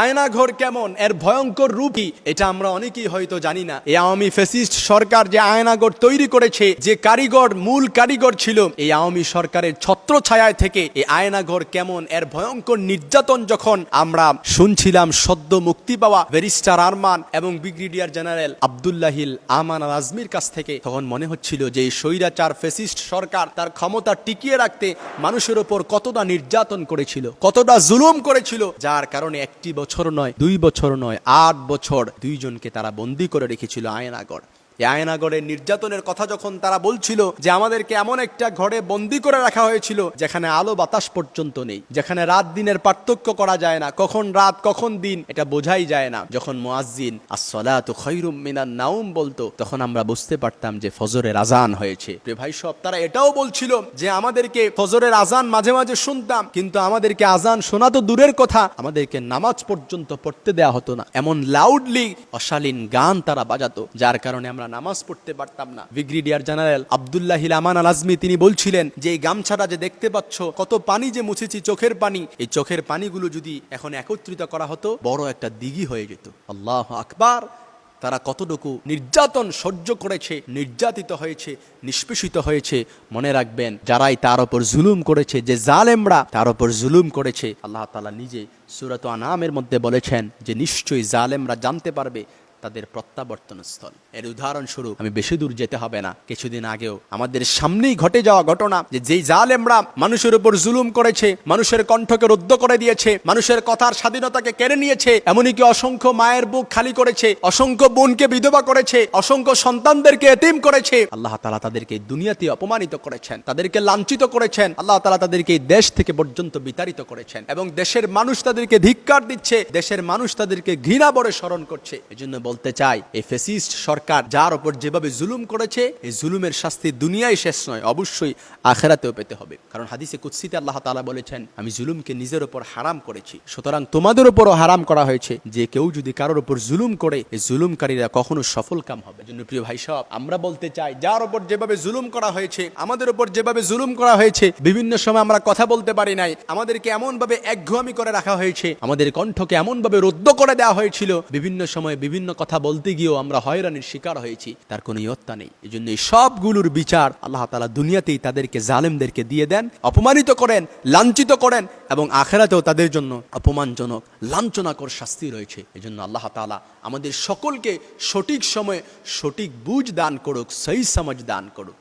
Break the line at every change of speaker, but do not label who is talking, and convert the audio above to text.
আয়নাঘর কেমন? এর ভয়ঙ্কর রূপই, এটা আমরা অনেকেই হয়তো জানি না। এই আওয়ামী ফেসিস্ট সরকার যে আয়নাঘর তৈরি করেছে, যে কারিগর, মূল কারিগর ছিল, এই আওয়ামী সরকারের ছত্র ছায়ায় থেকে এই আয়নাঘর কেমন? এর ভয়ঙ্কর নির্যাতন যখন আমরা শুনছিলাম, সদ্য মুক্তি পাওয়া ব্যারিস্টার আরমান এবং ব্রিগেডিয়ার জেনারেল আবদুল্লাহিল আমান আল আজমির কাছ থেকে, তখন মনে হচ্ছিল যে এই স্বৈরাচার ফেসিস্ট সরকার তার ক্ষমতা টিকিয়ে রাখতে মানুষের ওপর কতটা নির্যাতন করেছিল, কতটা জুলুম করেছিল, যার কারণে একটি বছর নয় দুই বছর নয় আট বছর দুইজনকে তারা বন্দি করে রেখেছিল আয়নাগর এই আয়নাগরের নির্যাতনের কথা যখন তারা বলছিল যে আমাদেরকে এমন একটা ঘরে বন্দি করে রাখা হয়েছিল যেখানে আলো বাতাস পর্যন্ত নেই, যেখানে রাত দিনের পার্থক্য করা যায় না, কখন রাত, কখন দিন, এটা বোঝাই যায় না। যখন খায়রুম মিনান নাউম বলতো, তখন আমরা বুঝতে পারতাম যে ফজরের আজান হয়েছে। ভাই সব, তারা এটাও বলছিল যে আমাদেরকে ফজরের আজান মাঝে মাঝে শুনতাম, কিন্তু আমাদেরকে আজান শোনা তো দূরের কথা, আমাদেরকে নামাজ পর্যন্ত পড়তে দেয়া হতো না। এমন লাউডলি অশালীন গান তারা বাজাতো, যার কারণে আমরা নামাজ পড়তে পারতাম না। ব্রিগেডিয়ার জেনারেল আবদুল্লাহ আমান আল আজমি তিনি বলছিলেন যে, এই গামছাটা যে দেখতে পাচ্ছ, কত পানি যে মুছেছি চোখের পানি। এই চোখের পানিগুলো যদি এখন একত্রিত করা হতো, বড় একটা দিঘি হয়ে যেত। আল্লাহ আকবার! তারা কতটুকু নির্যাতন সহ্য করেছে, নির্যাতিত হয়েছে, নিষ্পেষিত হয়েছে, মনে রাখবেন, যারাই তার ওপর জুলুম করেছে, যে জালেমরা তার ওপর জুলুম করেছে, আল্লাহ তালা নিজে সুরত আনামের মধ্যে বলেছেন যে, নিশ্চয়ই জালেমরা জানতে পারবে তাদের প্রত্যাবর্তন স্থল এর উদাহরণস্বরূপ, আমি বেশি দূর যেতে হবে না। কিছুদিন আগেও আমাদের সামনেই ঘটে যাওয়া ঘটনা যে যেই জালেমরা মানুষের উপর জুলুম করেছে, মানুষের কণ্ঠকে রুদ্ধ করে দিয়েছে, মানুষের কথার স্বাধীনতাকে কেড়ে নিয়েছে, এমনকি অসংখ্য মায়ের বুক খালি করেছে, অসংখ্য বোনকে বিধবা করেছে, অসংখ্য সন্তানদেরকে এতিম করেছে। আল্লাহ তালা তাদেরকে দুনিয়াতে অপমানিত করেছেন, তাদেরকে লাঞ্ছিত করেছেন, আল্লাহ তালা তাদেরকে দেশ থেকে পর্যন্ত বিতাড়িত করেছেন এবং দেশের মানুষ তাদেরকে ধিক্কার দিচ্ছে, দেশের মানুষ তাদেরকে ঘৃণা বড়ে স্মরণ করছে। এই জন্য বলতে চাই, এই ফেসিস্ট সরকার যার ওপর যেভাবে জুলুম করেছে, এই জুলুমের শাস্তি দুনিয়ায় শেষ নয়, অবশ্যই আখেরাতেও পেতে হবে। কারণ হাদিসে কুৎসিতে আল্লাহ তালা বলেছেন, আমি জুলুমকে নিজের ওপর হারাম করেছি, সুতরাং তোমাদের উপরও হারাম করা হয়েছে। যে কেউ যদি কারোর উপর জুলুম করে, এই জুলুমকারীরা কখনো সফল কাম হবে। জন্য প্রিয় ভাই সব আমরা বলতে চাই, যার ওপর যেভাবে জুলুম করা হয়েছে, আমাদের উপর যেভাবে জুলুম করা হয়েছে, বিভিন্ন সময় আমরা কথা বলতে পারি নাই, আমাদেরকে এমন ভাবে একঘুয়ামি করে রাখা হয়েছে, আমাদের কণ্ঠকে এমন ভাবে রুদ্ধ করে দেওয়া হয়েছিল, বিভিন্ন সময় বিভিন্ন কথা বলতে গিয়েও আমরা হয়রানির শিকার হয়েছি। তার কোনো ইয়ত্তা নেই। এই জন্য এই সবগুলোর বিচার আল্লাহ তালা দুনিয়াতেই তাদেরকে জালেমদেরকে দিয়ে দেন, অপমানিত করেন, লাঞ্ছিত করেন এবং আখেরাতেও তাদের জন্য অপমানজনক, লাঞ্ছনাকর শাস্তি রয়েছে। এই জন্য আল্লাহ তালা আমাদের সকলকে সঠিক সময়ে সঠিক বুঝ দান করুক, সহি সমাজ দান করুক।